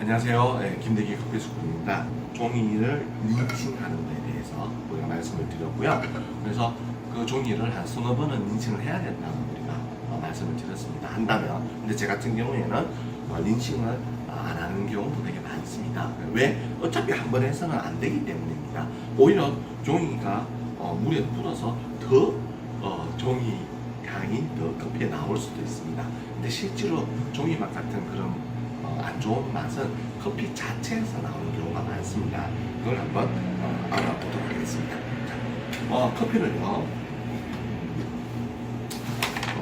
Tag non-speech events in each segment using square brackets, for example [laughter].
안녕하세요. 네, 김대기 커피스쿨입니다. 종이를 린칭하는 것에 대해서 우리가 말씀을 드렸고요. 그래서 그 종이를 한 서너 번은 린칭을 해야 된다고 우리가 어, 말씀을 드렸습니다. 한다면. 근데 제 같은 경우에는 어, 린칭을 어, 안 하는 경우도 되게 많습니다. 왜? 어차피 한 번 해서는 안 되기 때문입니다. 오히려 종이가 어, 물에 불어서 더 어, 종이 향이 더 커피에 나올 수도 있습니다. 근데 실제로 종이맛 같은 그런 어, 안 좋은 맛은 커피 자체에서 나오는 경우가 많습니다. 그걸 한번 어, 알아보도록 하겠습니다. 자, 어, 커피를요.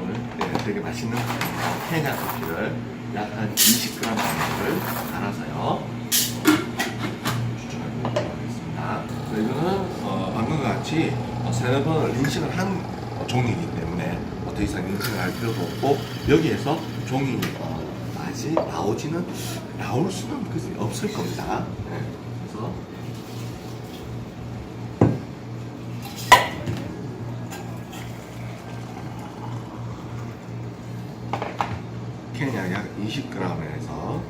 오늘 네, 되게 맛있는 어, 케냐 커피를 약 한 20g 정도를 갈아서요. 어, 추천해보도록 하겠습니다. 자, 이거는 어, 방금과 같이 어, 세네 번을 린싱을 한 어, 종이기 때문에 어, 더 이상 린싱을 할 필요도 없고 여기에서 종이 어, 맛이 나오지는 나올 수는 그 없을 겁니다. 네, 그래서 케냐 약 20g에서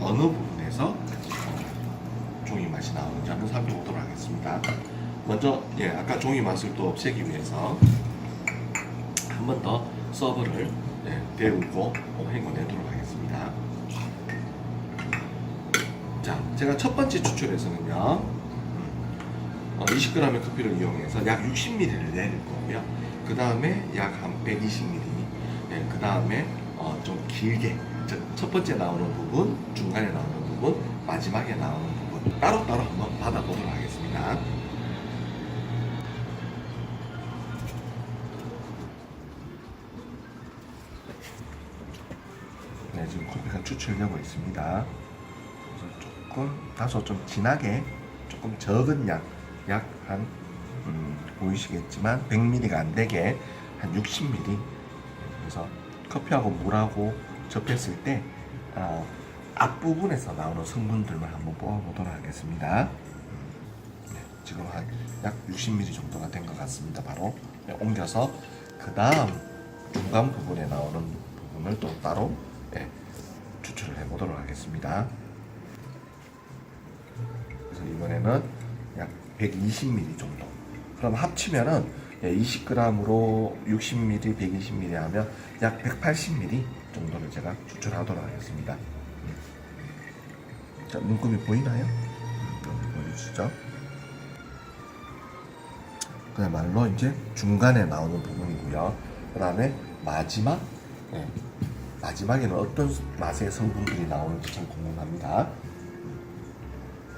어느 부분에서 종이 맛이 나오는지 한번 살펴보도록 하겠습니다. 먼저 예 아까 종이 맛을 또 없애기 위해서 한 번 더 서버를 예, 데우고 어, 헹궈내도록 하겠습니다. 자 제가 첫 번째 추출에서는요 어, 20g의 커피를 이용해서 약 60ml를 내릴 거고요. 그 다음에 약 한 120ml. 네, 그 다음에 어, 좀 길게 첫, 첫 번째 나오는 부분, 중간에 나오는 부분, 마지막에 나오는 부분 따로따로 한번 받 추출되고 있습니다. 그래서 조금 다소 좀 진하게 조금 적은 양, 약한 음, 보이시겠지만 100ml가 안 되게 한 60ml. 그래서 커피하고 물하고 접했을 때 어, 앞부분에서 나오는 성분들만 한번 뽑아보도록 하겠습니다. 네, 지금 한 약 60ml 정도가 된 것 같습니다. 바로 네, 옮겨서 그 다음 중간 부분에 나오는 부분을 또 따로 네, 추출을 해보도록 하겠습니다. 그래서 이번에는 약 120ml 정도. 그럼 합치면은 20g으로 60ml, 120ml 하면 약 180ml 정도를 제가 추출하도록 하겠습니다. 자, 눈금이 보이나요? 음, 보여주시죠. 그야말로 이제 중간에 나오는 부분이고요. 그 다음에 마지막, 네. 마지막에는 어떤 맛의 성분들이 나오는지 참 궁금합니다.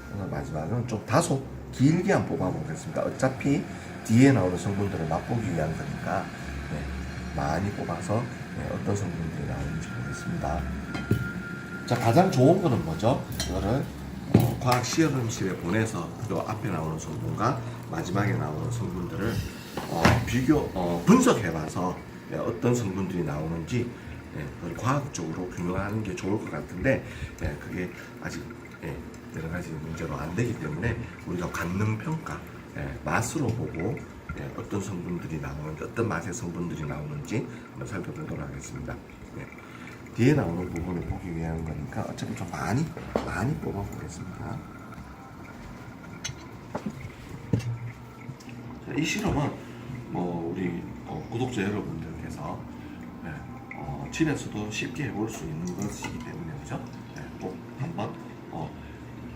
그래서 마지막은 좀 다소 길게 한번 뽑아보겠습니다. 어차피 뒤에 나오는 성분들을 맛보기 위한 거니까 네, 많이 뽑아서 네, 어떤 성분들이 나오는지 보겠습니다. 자 가장 좋은 거는 뭐죠? 이거를 어, 과학 시험실에 보내서 요 앞에 나오는 성분과 마지막에 나오는 성분들을 어, 비교 어, 분석해봐서 네, 어떤 성분들이 나오는지 네, 그걸 과학적으로 규명하는 게 좋을 것 같은데 네, 그게 아직 예, 여러 가지 문제로 안 되기 때문에 우리가 관능 평가 예, 맛으로 보고 예, 어떤 성분들이 나오는지 어떤 맛의 성분들이 나오는지 한번 살펴보도록 하겠습니다. 예. 뒤에 나오는 부분을 보기 위한 거니까 어차피 좀 많이 많이 뽑아 보겠습니다. 이 실험은 뭐 우리 어, 구독자 여러분들께서 예, 어, 집에서도 쉽게 해볼 수 있는 것이기 때문에 그죠? 예, 꼭 한번 어,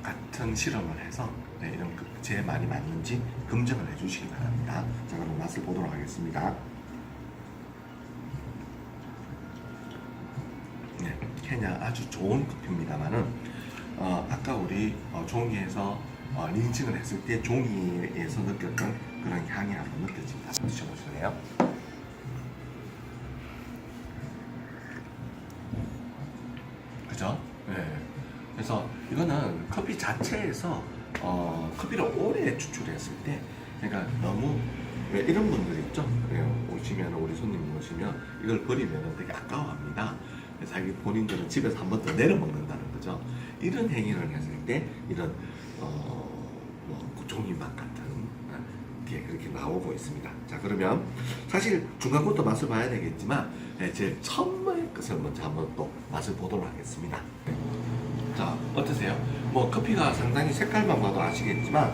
같은 실험을 해서 네, 이런 그- 제 말이 맞는지 검증을 해주시기 바랍니다. 자 그럼 맛을 보도록 하겠습니다. 네, 케냐 아주 좋은 커피입니다만은 어, 아까 우리 어, 종이에서 어, 린칭을 했을 때 종이에서 느꼈던 그런 향이 한번 느껴집니다. 드셔보실래요? 그래서 이거는 커피 자체에서 어, 커피를 오래 추출했을 때 그러니까 너무 왜 이런 분들 있죠? 예, 오시면 우리 손님 오시면 이걸 버리면 되게 아까워합니다. 자기 본인들은 집에서 한 번 더 내려 먹는다는 거죠. 이런 행위를 했을 때 이런 어, 뭐 종이 맛 같은 예, 그렇게 나오고 있습니다. 자 그러면 사실 중간 것도 맛을 봐야 되겠지만 예, 제일 처음의 것을 먼저 한번 또 맛을 보도록 하겠습니다. 네. 자 어떠세요? 뭐 커피가 상당히 색깔만 봐도 아시겠지만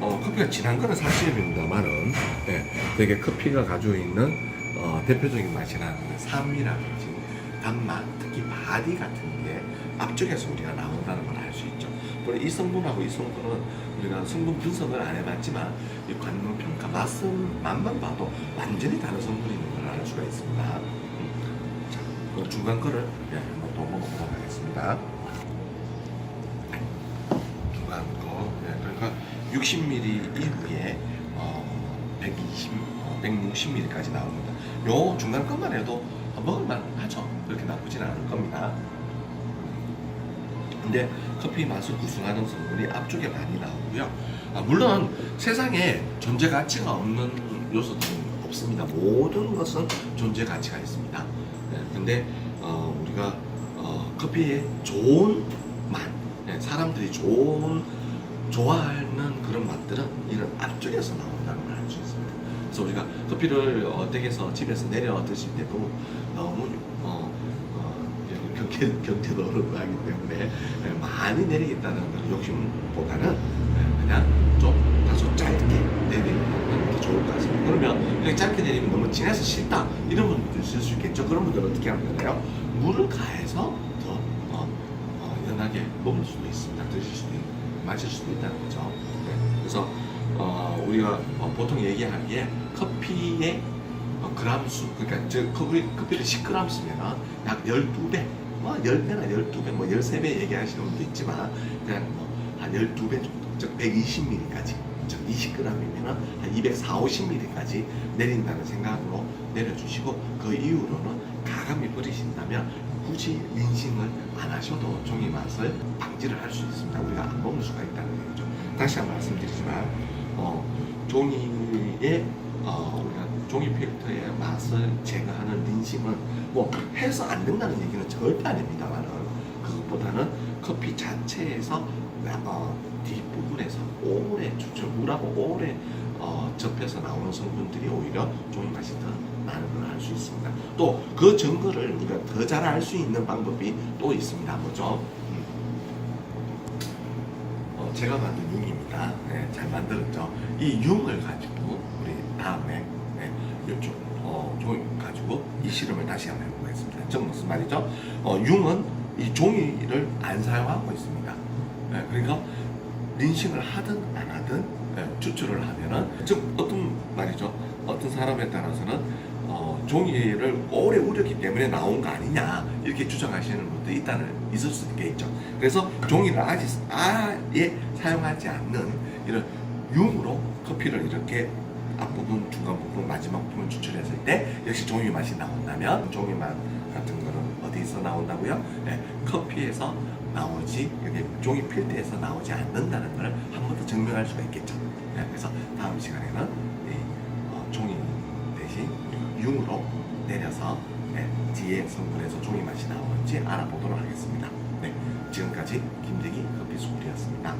어, 커피가 진한 거는 사실입니다만은 예, 되게 커피가 가지고 있는 어, 대표적인 맛이라는 산미라든지 단맛, 특히 바디 같은 게 앞쪽에서 우리가 나온다는 걸 알 수 있죠. 이 성분하고 이 성분은 우리가 성분 분석을 안 해봤지만 이 관능 평가 맛은 맛만 봐도 완전히 다른 성분이 있는 걸 알 수가 있습니다. 음. 자, 그 중간 거를 예, 한번 또 먹어보도록 하겠습니다. 60mm 이후에 어, 120, 160mm까지 어, 나옵니다. 요 중간 끝만 해도 먹을만 하죠. 그렇게 나쁘진 않을 겁니다. 근데 커피 맛을 구성하는 성분이 앞쪽에 많이 나오고요. 아, 물론 세상에 존재 가치가 없는 요소들은 없습니다. 모든 것은 존재 가치가 있습니다. 네, 근데 어, 우리가 어, 커피의 좋은 맛, 네, 사람들이 좋은 좋아할 그런 맛들은 이런 앞쪽에서 나온다는 걸 알 수 있습니다. 그래서 우리가 커피를 어, 댁에서 집에서 내려 드실 때도 너무 어, 어, 경제, [laughs] 경제도 어렵고 하기 때문에 예, 많이 내리겠다는 그런 욕심보다는 예, 그냥 좀 다소 짧게 내리는 게 좋을 것 같습니다. 그러면 이렇게 짧게 내리면 너무 진해서 싫다 이런 분들도 있을 수 있겠죠. 그런 분들은 어떻게 하면 되나요? 물을 가해서 더 어, 어, 연하게 먹을 수도 있습니다. 드실 수도 있고 마실 수도 있다는 거죠. 네. 그래서 어, 우리가 어, 보통 얘기하기에 커피의 어, 그람 수, 그러니까 저 커피, 커피를 10g 쓰면 약 12배, 뭐 10배나 12배, 뭐 13배 얘기하시는 분도 있지만 그냥 뭐한 12배 정도, 즉 120ml까지, 즉 20g이면 한 240, 50ml까지 내린다는 생각으로 내려주시고 그 이후로는 가감히 버리신다면 굳이 린싱을 안 하셔도 종이 맛을 방지를 할 수 있습니다. 우리가 안 먹을 수가 있다는 얘기죠. 다시 한 번 말씀드리지만 어, 종이의 어, 우리가 종이 필터의 맛을 제거하는 린싱은 뭐 해서 안 된다는 얘기는 절대 아닙니다만은 그것보다는 커피 자체에서 어, 뒷부분에서 오래 추출 물하고 오래 어, 접해서 나오는 성분들이 오히려 종이 맛이 더 나는 걸알 수 있습니다. 또 그 증거를 우리가 더 잘 알 수 있는 방법이 또 있습니다. 뭐죠? 제가 만든 융입니다. 네, 잘 만들었죠. 이 융을 가지고 우리 다음에 네, 이쪽 어, 종이 가지고 이 실험을 다시 한번 해보겠습니다. 즉 무슨 말이죠? 어, 융은 이 종이를 안 사용하고 있습니다. 네, 그러니까 린싱을 하든 안 하든 네, 추출을 하면은 즉 어떤 말이죠? 어떤 사람에 따라서는 어, 종이를 오래 우렸기 때문에 나온 거 아니냐 이렇게 주장하시는 분도 있다는 있을 수 있겠죠. 그래서 종이를 아직 아예 사용하지 않는 이런 융으로 커피를 이렇게 앞부분, 중간 부분, 마지막 부분 추출했을 때 역시 종이 맛이 나온다면 종이 맛 같은 거는 어디서 나온다고요? 네, 커피에서 나오지 이게 종이 필터에서 나오지 않는다는 걸 한 번 더 증명할 수가 있겠죠. 네, 그래서 다음 시간에는 이 어, 종이 대신 융으로 내려서 네, 뒤에 성분에서 종이 맛이 나오는지 알아보도록 하겠습니다. 네, 지금까지 김대기 커피 스쿨이었습니다.